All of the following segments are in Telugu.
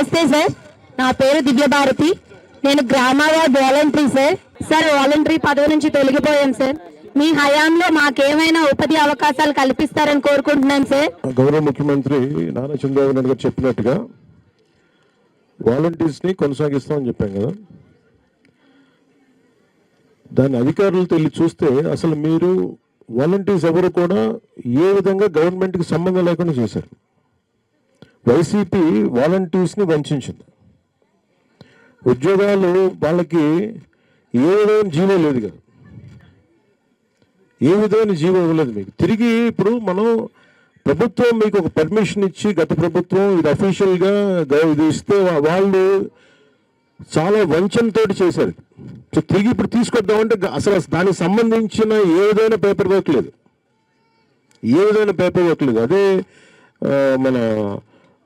నమస్తే సార్. నా పేరు దివ్యభారతి. నేను గ్రామవార్డ్ వాలంటరీ సార్. సార్ వాలంటరీ పదవి నుంచి తొలగిపోయాం సార్. మీ హయాంలో మాకేమైనా ఉపాధి అవకాశాలు కల్పిస్తారని కోరుకుంటున్నాను సార్. గౌరవ ముఖ్యమంత్రి నారా చంద్రబాబు నాయుడు గారు చెప్పినట్టుగా వాలంటీర్స్ని కొనసాగిస్తామని చెప్పాం కదా. దాని అధికారులతో వెళ్ళి చూస్తే అసలు మీరు వాలంటీర్స్ ఎవరు కూడా ఏ విధంగా గవర్నమెంట్కి సంబంధం లేకుండా చేశారు. వైసీపీ వాలంటీర్స్ని వంచింది ఉద్యోగాలు వాళ్ళకి ఏ విధమైన జీవో లేదు కదా. ఏ విధమైన జీవో ఇవ్వలేదు మీకు. తిరిగి ఇప్పుడు మనం ప్రభుత్వం మీకు ఒక పర్మిషన్ ఇచ్చి గత ప్రభుత్వం ఇది అఫీషియల్గా ఇది ఇస్తే వాళ్ళు చాలా వంచనతో చేశారు. సో తిరిగి ఇప్పుడు తీసుకొద్దామంటే అసలు దానికి సంబంధించిన ఏ విధమైన పేపర్ వర్క్ లేదు. ఏ విధమైన పేపర్ వర్క్ లేదు. అదే మన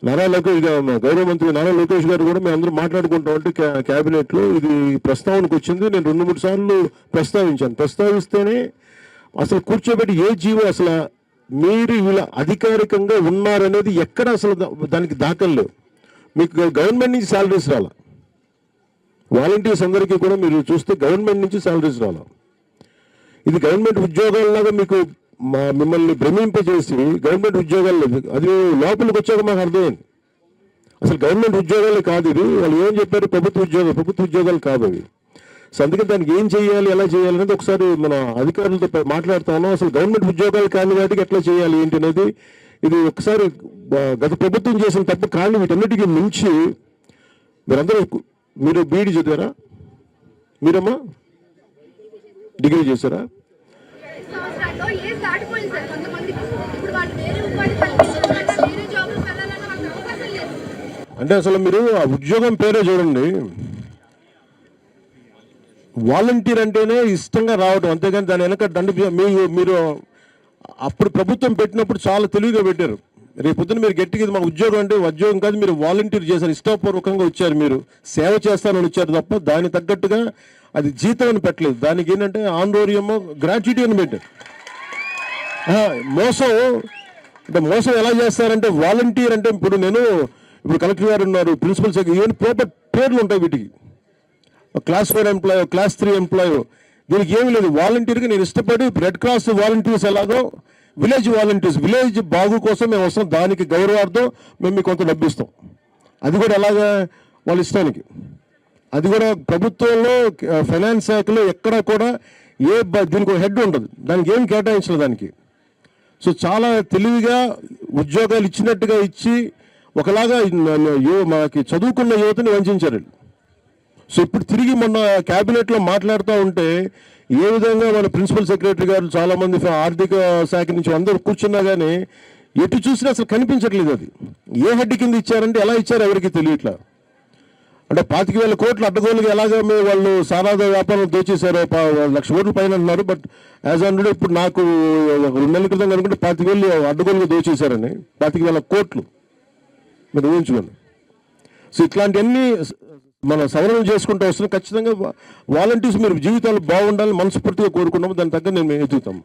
నారా లోకేష్ గౌరవ మంత్రి నారా లోకేష్ గారు కూడా మేము అందరూ మాట్లాడుకుంటాం అంటే క్యాబినెట్ క్యాబినెట్లో ఇది ప్రస్తావనకు వచ్చింది. నేను రెండు మూడు సార్లు ప్రస్తావించాను. ప్రస్తావిస్తేనే అసలు కూర్చోబెట్టి ఏ జీవో అసలు మీరు ఇలా అధికారికంగా ఉన్నారనేది ఎక్కడ అసలు దానికి దాఖలు మీకు గవర్నమెంట్ నుంచి శాలరీస్ రాలా? వాలంటీర్స్ అందరికీ కూడా మీరు చూస్తే గవర్నమెంట్ నుంచి శాలరీస్ రాలా? ఇది గవర్నమెంట్ ఉద్యోగాల్లాగా మీకు మా మిమ్మల్ని భ్రమింపజేసి గవర్నమెంట్ ఉద్యోగాలు లేదు అది లోపలికి వచ్చాక మాకు అర్థమైంది. అసలు గవర్నమెంట్ ఉద్యోగాలు కాదు ఇది. వాళ్ళు ఏం చెప్పారు? ప్రభుత్వ ఉద్యోగాలు ప్రభుత్వ ఉద్యోగాలు కాదు అవి. సో అందుకే దానికి ఏం చేయాలి ఎలా చేయాలి అనేది ఒకసారి మన అధికారులతో మాట్లాడుతాను. అసలు గవర్నమెంట్ ఉద్యోగాలు కాని వాటికి ఎట్లా చేయాలి ఏంటి అనేది ఇది ఒకసారి గత ప్రభుత్వం చేసిన తప్పు కానీ వీటన్నిటికీ మించి మీరందరూ మీరు బీఈడి చదివారా? మీరమ్మా? డిగ్రీ చేశారా? అంటే అసలు మీరు ఆ ఉద్యోగం పేరే చూడండి. వాలంటీర్ అంటేనే ఇష్టంగా రావడం అంతేగాని దాని వెనక దండ మీ మీరు అప్పుడు ప్రభుత్వం పెట్టినప్పుడు చాలా తెలివిగా పెట్టారు. రేపు పొద్దున మీరు గట్టిగా మా ఉద్యోగం అంటే ఉద్యోగం కాదు మీరు వాలంటీర్ చేశారు. ఇష్టపూర్వకంగా వచ్చారు మీరు. సేవ చేస్తానని వచ్చారు తప్ప దానికి తగ్గట్టుగా అది జీతం అని పెట్టలేదు. దానికి ఏంటంటే ఆందోర్యమో గ్రాట్యుటీ అని పెట్టారు. మోసం. అంటే మోసం ఎలా చేస్తారంటే వాలంటీర్ అంటే ఇప్పుడు నేను ఇప్పుడు కలెక్టర్ గారు ఉన్నారు ప్రిన్సిపల్ సెక్రటరీ ఇవన్నీ పేపర్ పేర్లు ఉంటాయి వీటికి. Class four employee class three employee. దీనికి ఏమీ లేదు వాలంటీర్కి నేను ఇష్టపడి రెడ్ క్రాస్ వాలంటీర్స్ ఎలాగో విలేజ్ వాలంటీర్స్ విలేజ్ బాగు కోసం మేము వస్తాం దానికి గౌరవార్థం మేము మీకు కొంత డబ్బిస్తాం. అది కూడా ఎలాగా వాళ్ళ ఇష్టానికి. అది కూడా ప్రభుత్వంలో ఫైనాన్స్ శాఖలో ఎక్కడ కూడా ఏ దీనికి ఒక హెడ్ ఉండదు. దానికి ఏం కేటాయించలేదు దానికి. సో చాలా తెలివిగా ఉద్యోగాలు ఇచ్చినట్టుగా ఇచ్చి ఒకలాగా మనకి చదువుకున్న యువతని వంచారు. సో ఇప్పుడు తిరిగి మొన్న క్యాబినెట్లో మాట్లాడుతూ ఉంటే ఏ విధంగా మన ప్రిన్సిపల్ సెక్రటరీ గారు చాలా మంది ఆర్థిక శాఖ నుంచి అందరూ కూర్చున్నా కానీ ఎటు చూసినా అసలు కనిపించట్లేదు అది. ఏ హెడ్ కింద ఇచ్చారంటే ఎలా ఇచ్చారో ఎవరికి తెలియట్లా. అంటే పాతిక వేల కోట్లు అడ్డగోలుగా ఎలాగ మీ వాళ్ళు సారాద వ్యాపారం దోచేశారో లక్ష కోట్ల పైన అంటున్నారు. బట్ యాజ్ ఆల్రెడీ ఇప్పుడు నాకు రెండు నెలల క్రితం కనుకుంటే పాతిక వేలు అడ్డగోలుగా దోచేశారని పాతిక వేల కోట్లు. మీరు ఊహించుకోండి. సో ఇట్లాంటివన్నీ మనం సవరణ చేసుకుంటూ వస్తున్నాం ఖచ్చితంగా వాలంటీర్స్ మీరు జీవితాలు బాగుండాలని మనస్ఫూర్తిగా కోరుకున్నాము దాని తగ్గ నేను ఎదుగుతాం